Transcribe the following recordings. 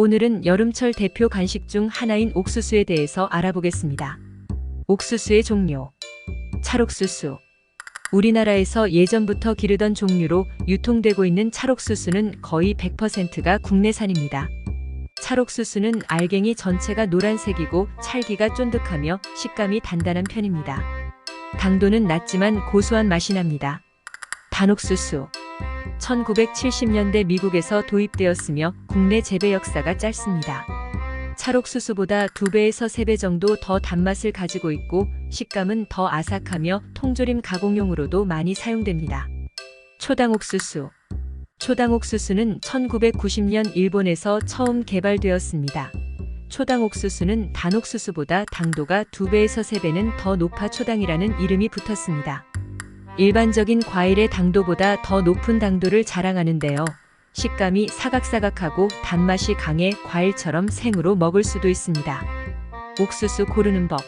오늘은 여름철 대표 간식 중 하나인 옥수수에 대해서 알아보겠습니다. 옥수수의 종류. 찰옥수수. 우리나라에서 예전부터 기르던 종류로 유통되고 있는 찰옥수수는 거의 100%가 국내산입니다. 찰옥수수는 알갱이 전체가 노란색이고 찰기가 쫀득하며 식감이 단단한 편입니다. 당도는 낮지만 고소한 맛이 납니다. 단옥수수. 1970년대 미국에서 도입되었으며 국내 재배 역사가 짧습니다. 찰옥수수보다 2배에서 3배 정도 더 단맛을 가지고 있고 식감은 더 아삭하며 통조림 가공용으로도 많이 사용됩니다. 초당옥수수. 초당옥수수는 1990년 일본에서 처음 개발되었습니다. 초당옥수수는 단옥수수보다 당도가 2배에서 3배는 더 높아 초당이라는 이름이 붙었습니다. 일반적인 과일의 당도보다 더 높은 당도를 자랑하는데요. 식감이 사각사각하고 단맛이 강해 과일처럼 생으로 먹을 수도 있습니다. 옥수수 고르는 법.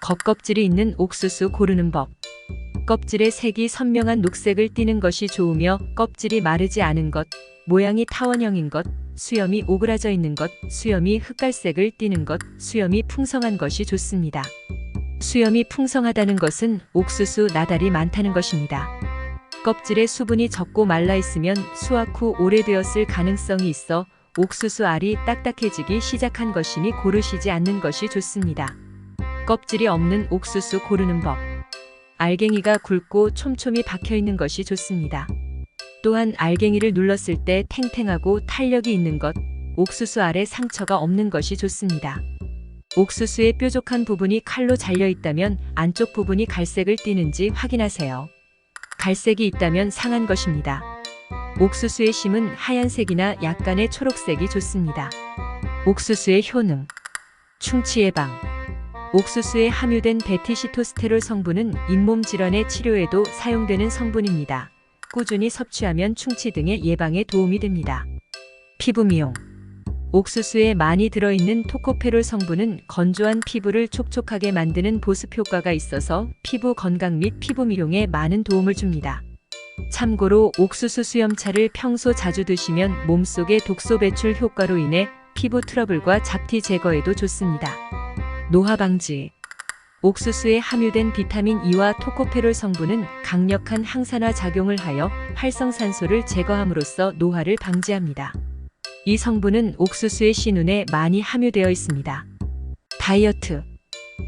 겉껍질이 있는 옥수수 고르는 법. 껍질의 색이 선명한 녹색을 띠는 것이 좋으며 껍질이 마르지 않은 것, 모양이 타원형인 것, 수염이 오그라져 있는 것, 수염이 흑갈색을 띠는 것, 수염이 풍성한 것이 좋습니다. 수염이 풍성하다는 것은 옥수수 나달이 많다는 것입니다. 껍질에 수분이 적고 말라 있으면 수확 후 오래되었을 가능성이 있어 옥수수 알이 딱딱해지기 시작한 것이니 고르시지 않는 것이 좋습니다. 껍질이 없는 옥수수 고르는 법. 알갱이가 굵고 촘촘히 박혀 있는 것이 좋습니다. 또한 알갱이를 눌렀을 때 탱탱하고 탄력이 있는 것, 옥수수 알에 상처가 없는 것이 좋습니다. 옥수수의 뾰족한 부분이 칼로 잘려 있다면 안쪽 부분이 갈색을 띠는지 확인하세요. 갈색이 있다면 상한 것입니다. 옥수수의 심은 하얀색이나 약간의 초록색이 좋습니다. 옥수수의 효능. 충치 예방. 옥수수에 함유된 베티시토스테롤 성분은 잇몸 질환의 치료에도 사용되는 성분입니다. 꾸준히 섭취하면 충치 등의 예방에 도움이 됩니다. 피부 미용. 옥수수에 많이 들어있는 토코페롤 성분은 건조한 피부를 촉촉하게 만드는 보습 효과가 있어서 피부 건강 및 피부 미용에 많은 도움을 줍니다. 참고로 옥수수 수염차를 평소 자주 드시면 몸속의 독소 배출 효과로 인해 피부 트러블과 잡티 제거에도 좋습니다. 노화 방지. 옥수수에 함유된 비타민 E와 토코페롤 성분은 강력한 항산화 작용을 하여 활성산소를 제거함으로써 노화를 방지합니다. 이 성분은 옥수수의 신운에 많이 함유되어 있습니다. 다이어트.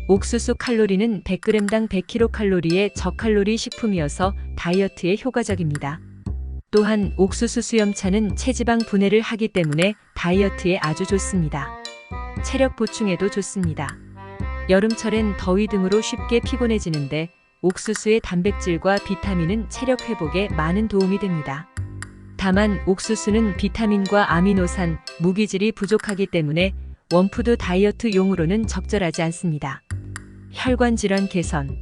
옥수수 칼로리는 100g당 100kcal의 저칼로리 식품이어서 다이어트에 효과적입니다. 또한 옥수수 수염차는 체지방 분해를 하기 때문에 다이어트에 아주 좋습니다. 체력 보충에도 좋습니다. 여름철엔 더위 등으로 쉽게 피곤해지는데 옥수수의 단백질과 비타민은 체력 회복에 많은 도움이 됩니다. 다만 옥수수는 비타민과 아미노산, 무기질이 부족하기 때문에 원푸드 다이어트용으로는 적절하지 않습니다. 혈관 질환 개선.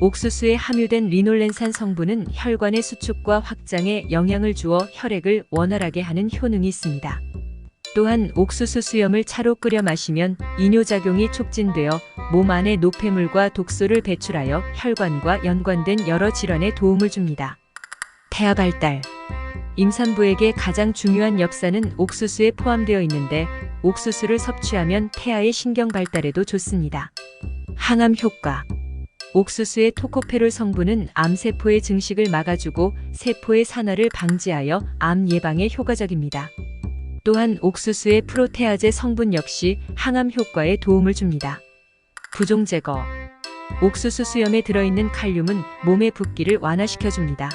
옥수수에 함유된 리놀렌산 성분은 혈관의 수축과 확장에 영향을 주어 혈액을 원활하게 하는 효능이 있습니다. 또한 옥수수 수염을 차로 끓여 마시면 이뇨작용이 촉진되어 몸 안의 노폐물과 독소를 배출하여 혈관과 연관된 여러 질환에 도움을 줍니다. 태아 발달. 임산부에게 가장 중요한 엽산은 옥수수에 포함되어 있는데 옥수수를 섭취하면 태아의 신경 발달에도 좋습니다. 항암 효과. 옥수수의 토코페롤 성분은 암세포의 증식을 막아주고 세포의 산화를 방지하여 암 예방에 효과적입니다. 또한 옥수수의 프로테아제 성분 역시 항암 효과에 도움을 줍니다. 부종 제거. 옥수수 수염에 들어있는 칼륨은 몸의 붓기를 완화시켜줍니다.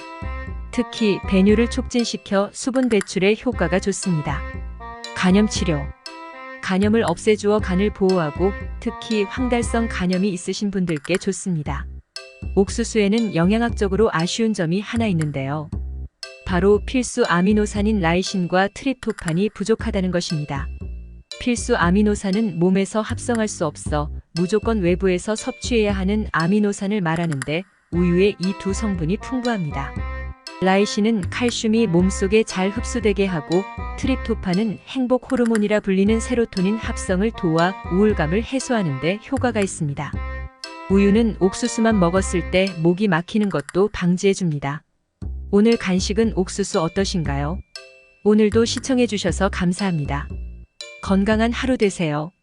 특히 배뇨를 촉진시켜 수분 배출에 효과가 좋습니다. 간염 치료. 간염을 없애주어 간을 보호하고 특히 황달성 간염이 있으신 분들께 좋습니다. 옥수수에는 영양학적으로 아쉬운 점이 하나 있는데요. 바로 필수 아미노산인 라이신과 트립토판이 부족하다는 것입니다. 필수 아미노산은 몸에서 합성할 수 없어 무조건 외부에서 섭취해야 하는 아미노산을 말하는데 우유에 이 두 성분이 풍부합니다. 라이신은 칼슘이 몸속에 잘 흡수되게 하고 트립토판은 행복 호르몬이라 불리는 세로토닌 합성을 도와 우울감을 해소하는 데 효과가 있습니다. 우유는 옥수수만 먹었을 때 목이 막히는 것도 방지해 줍니다. 오늘 간식은 옥수수 어떠신가요? 오늘도 시청해 주셔서 감사합니다. 건강한 하루 되세요.